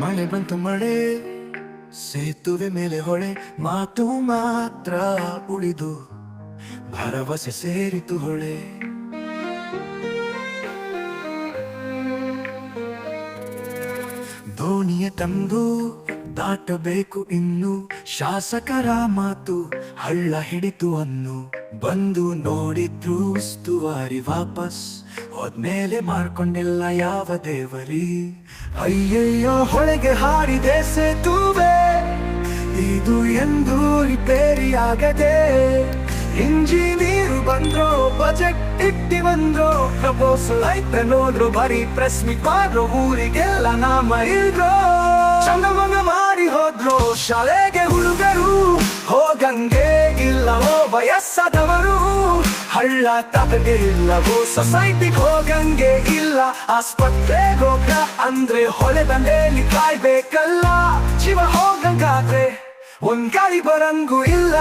ಮಳೆ ಬಂತು ಮಳೆ, ಸೇತುವೆ ಮೇಲೆ ಹೊಳೆ, ಮಾತು ಮಾತ್ರ ಉಳಿದು ಭರವಸೆ ಸೇರಿತು ಹೊಳೆ. ದೋಣಿಯ ತಂದು ದಾಟಬೇಕು ಇನ್ನು, ಶಾಸಕರ ಮಾತು ಹಳ್ಳ ಹಿಡಿತು ಅನ್ನು. ಬಂದು ನೋಡಿದ್ರು ಉಸ್ತುವಾರಿ ವಾಪಸ್. ಹೋದ್ಮೇಲೆ ಮಾರ್ಕೊಂಡಿಲ್ಲ ಯಾವ ದೇವರಿ? ಅಯ್ಯಯ್ಯೋ, ಹೊಳೆಗೆ ಹಾರಿದೆ ಸೇತುವೆ. ಇದು ಎಂದು ರಿಪೇರಿ ಆಗದೆ. ಇಂಜಿನಿಯರ್ ಬಂದ್ರು, ಬಜೆಟ್ ಇಟ್ಟಿ ಬಂದ್ರು. ಪ್ರಪೋಸಲ್ ಐತೆ ನೋಡ್ರು ಬರೀ ಪ್ರೆಸ್ ಮೀಟ್ ಮಾಡ್ರು, ಊರಿಗೆಲ್ಲ ನಾಮ ಇಲ್ರು ಚಂದಮನ ಮಾಡಿ ಹೋದ್ರು, ಶಾಲೆಗೆ ಹುಡುಗರು. ಹಳ್ಳ ತಮಗೆ ಇಲ್ಲವೋ ಸೊಸೈಟಿಗೆ ಹೋಗಂಗೆ ಇಲ್ಲ. ಆಸ್ಪತ್ರೆಗೆ ಹೋಗ ಅಂದ್ರೆ ಹೊಳೆದ ಮೇಲೆ ಕಾಯ್ಬೇಕಲ್ಲ. ಶಿವ ಹೋಗಂಗಾದ್ರೆ ಒಂದ್ ಗಾಳಿ ಬರಂಗೂ ಇಲ್ಲ.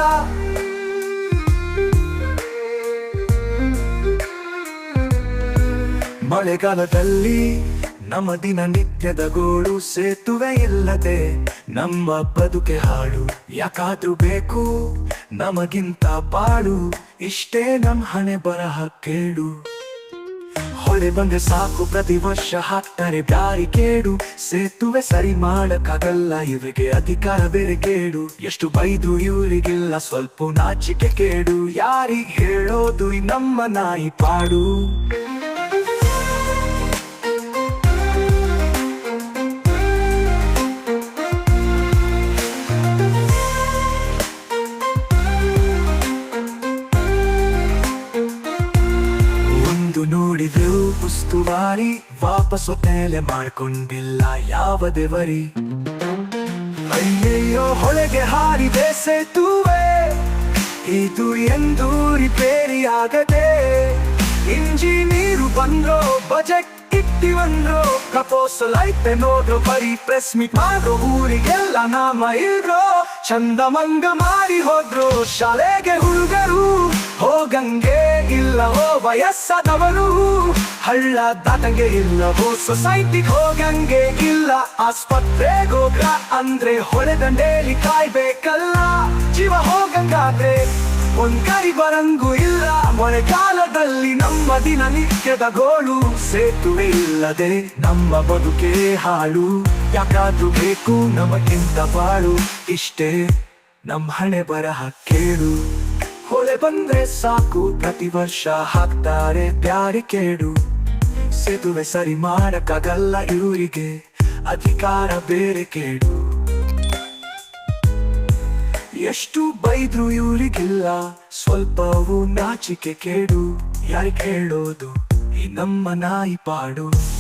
ಮಳೆಗಾಲದಲ್ಲಿ ನಮ್ಮ ದಿನನಿತ್ಯದ ಗೋಳು ಸೇತುವೆ ಇಲ್ಲದೆ ನಮ್ಮ ಬದುಕೆ ಹಾಳು. ಯಾಕಾದ್ರೂ ಬೇಕು? ನಮಗಿಂತ ಬಾಳು ಇಷ್ಟೇ ನಮ್ ಹಣೆ ಬರಹ ಕೇಳು. ಹೊಳೆ ಬಂದ ಸಾಕು, ಪ್ರತಿ ವರ್ಷ ಹಾಕ್ತಾರೆ ಬ್ಯಾರಿ ಕೇಡು. ಸೇತುವೆ ಸರಿ ಮಾಡಕ್ಕಾಗಲ್ಲ, ಇವರಿಗೆ ಅಧಿಕಾರ ಬೇರೆ ಕೇಡು. ಎಷ್ಟು ಬೈದು ಇವರಿಗೆಲ್ಲ ಸ್ವಲ್ಪ ನಾಚಿಕೆ ಕೇಡು. ಯಾರಿಗೆ ಹೇಳೋದು ನಮ್ಮ ನಾಯಿ ಪಾಡು. ಉಸ್ತುವಾರಿ ವಾಪಸ್ಸು ಮೇಲೆ ಮಾಡ್ಕೊಂಡಿಲ್ಲ ಯಾವ ದೇವರಿ. ಅಯ್ಯಯ್ಯೋ, ಹೊಳೆಗೆ ಹಾರಿದೆ ಸೇತುವೆ ಇದು ಎಂದು ರಿಪೇರಿ ಆಗದೆ ಇಂಜಿನಿಯರು ಬಂದ್ರು ಬಜೆಟ್ ಇಟ್ಟಿವಂದ್ರು ಪ್ರಪೋಸಲ್ ಐತೆ ನೋಡ್ರು, ಬರೀ ಪ್ರೆಸ್ ಮೀಟ್ ಮಾಡ್ರು, ಊರಿಗೆಲ್ಲ ನಾಮ ಇರೋ ಚಂದಮಂಗ ಮಾಡಿ ಹೋದ್ರು, ಶಾಲೆಗೆ ಹುಡುಗರು, ಹೋಗಂಗೆ ಇಲ್ಲವೋ ವಯಸ್ಸಾದವರು ಹಳ್ಳ ದಾಟಂಗೆ ಇಲ್ಲವೋ ಸೊಸೈಟಿಗೆ ಹೋಗಂಗೆ ಇಲ್ಲ. ಆಸ್ಪತ್ರೆಗೋಗ ಅಂದ್ರೆ ಹೊಳೆ ದಂಡೇಲಿ ಕಾಯ್ಬೇಕಲ್ಲ. ಜೀವ ಹೋಗಂಗಾದ್ರೆ ಒಂದ್ ಕರಿ ಬರಂಗೂ ಇಲ್ಲ. ಮಳೆಗಾಲದಲ್ಲಿ ನಮ್ಮ ದಿನನಿತ್ಯದ ಗೋಳು ಸೇತುವೆ ಇಲ್ಲದೆ ನಮ್ಮ ಬದುಕೆ ಹಾಳು. ಯಾಕಾದ್ರೂ ಬೇಕು ನಮಗಿಂತ ಬಾಳು ಇಷ್ಟೇ ನಮ್ಮ ಹಣೆ ಬರಹ ಕೇಳು. ಬಂದ್ರೆ ಸಾಕು. ಪ್ರತಿ ವರ್ಷ ಹಾಕ್ತಾರೆ ಬ್ಯಾರಿ ಕೇಡು. ಸೇತುವೆ ಸರಿ ಮಾಡಕ್ಕಾಗಲ್ಲ ಇವರಿಗೆ. ಅಧಿಕಾರ ಬೇರೆ ಕೇಡು. ಎಷ್ಟು ಬೈದ್ರು ಇವರಿಗಿಲ್ಲ. ಸ್ವಲ್ಪವೂ ನಾಚಿಕೆ ಕೇಡು. ಯಾರಿಗೆ ಹೇಳೋದು? ಈ ನಮ್ಮ ನಾಯಿ ಪಾಡು.